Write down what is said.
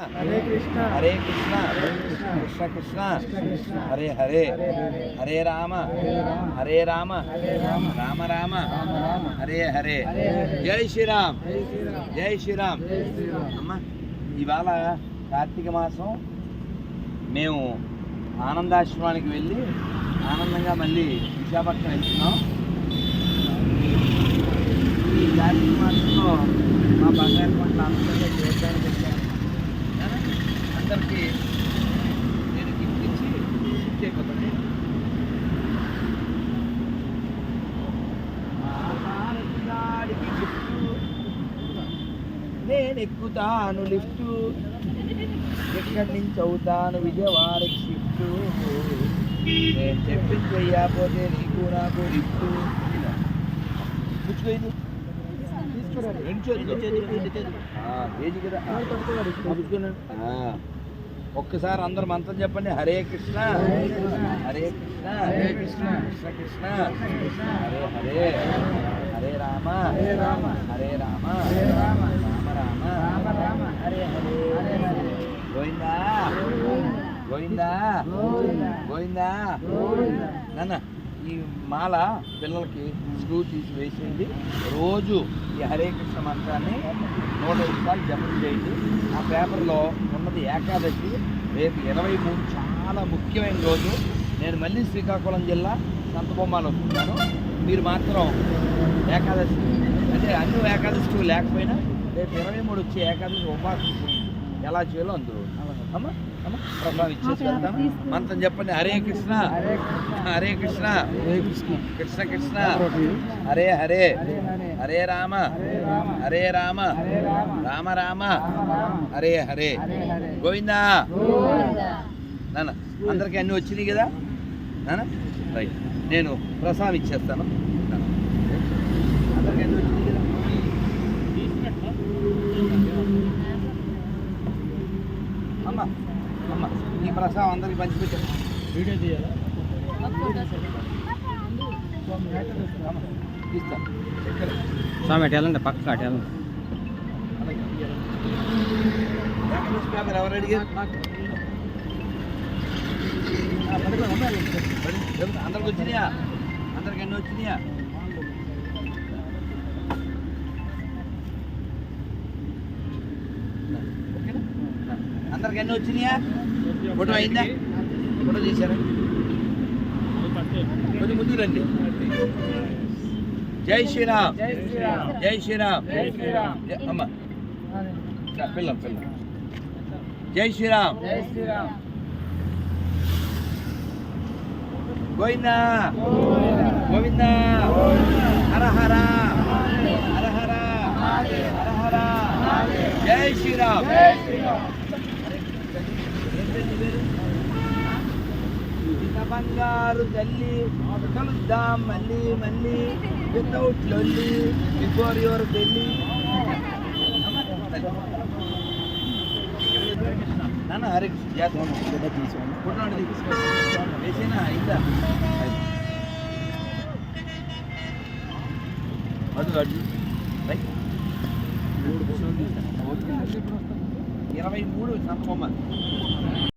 హరే కృష్ణ. హరే కృష్ణ. కృష్ణ. కృష్ణ. హరే హరే. హరే రామ. హరే రామ. హరే రామ రామ. రామ హరే హరే. జై శ్రీరామ్. జై శ్రీరామ్. శ్రీరామ్ అమ్మ ఇవాళ కార్తీక మాసం. మేము ఆనందాశ్రమానికి వెళ్ళి ఆనందంగా మళ్ళీ విశాఖపట్నం వెళ్తున్నాం. ఈ కార్తీక మాసంలో మా బంగారు పంట అందరికీ అందరికీ నేను గిఫ్ట్ ఇచ్చి ఆహారగాడికి గిఫ్ట్ నేను ఎక్కుతాను లిఫ్ట్ ఎక్కడి నుంచి అవుతాను విజయవాడకి షిఫ్ట్ నేను చెప్పింది చెయ్యకపోతే నీకు నాకు లిఫ్ట్ పుచ్చుకోయింది రెండు చేతులు ఆ, ఏది కదా పుచ్చుకున్నాను. ఒక్కసారి అందరు మంత్రం చెప్పండి హరే కృష్ణ హరే కృష్ణ. హరే కృష్ణ కృష్ణ. కృష్ణ. హరే హరే హరే రామ హరే రామ. హరే రామ హరే రామ. రామ రామ రామ రామ. హరే హరే హరే హరే. గోవిందా గోవిందా గోవిందా. నాన్న ఈ మాల పిల్లలకి స్క్రూ తీసి వేసేయండి రోజు ఈ హరే కృష్ణ మంత్రాన్ని నూట రూపాయలు జపం చేయండి. ఆ పేపర్లో ఉన్నది ఏకాదశి రేపు ఇరవై మూడు చాలా ముఖ్యమైన రోజు. నేను మళ్ళీ శ్రీకాకుళం జిల్లా సంతబొమ్మాలు వస్తున్నాను మీరు మాత్రం ఏకాదశి అంటే అన్ని ఏకాదశి లేకపోయినా రేపు ఇరవై మూడు వచ్చే ఏకాదశి చేయండి. ఎలా చేయాలో అందులో అమ్మ అమ్మ ప్రభావం ఇచ్చేసి వెళ్తాను. మంత్రం చెప్పండి. హరే కృష్ణ. హరే కృష్ణ హరే కృష్ణ. కృష్ణ కృష్ణ. హరే హరే. హరే రామ హరే రామ. రామ రామ. హరే హరే. గోవిందా. నాన్న అందరికి అన్ని వచ్చినాయి కదా నాన్న రైట్ నేను ప్రసాదం ఇచ్చేస్తాను. అందరికీ అన్ని వచ్చినాయి కదా అమ్మ అమ్మ ఈ ప్రసాదం అందరికి పంచిపెట్టాను వీడియో తీయాలా స్వామి అటు వెళ్ళండి పక్క అటు వెళ్ళండి. ఆ, అందరికి వచ్చినాయా అందరికి ఎన్ని వచ్చినాయా అందరికి ఎన్ని వచ్చినాయా? ఫోటో అయిందా? ఫోటో తీశారా? కొంచెం ముందుకు రండి. జై శ్రీరామ్. జై శ్రీరామ్. అమ్మ. పిల్ల పిల్ల. జై శ్రీరామ్. గోవిందా గోవిందా. గోవిందా. హర హర. హర హర. మహాదేవ్. హర. హర మహాదేవ్. జై శ్రీరామ్. బంగారు తల్లి కలుద్దాం మళ్ళీ మళ్ళీ. వితౌట్ లొల్లి బిఫోర్ యువర్ పెళ్ళి నాన్న హరే కృష్ణ చేస్తాను ఫోటో అంటే తీసుకో వేసేనా అయిందా అదు రైట్ ఇరవై మూడు సంపమ్మ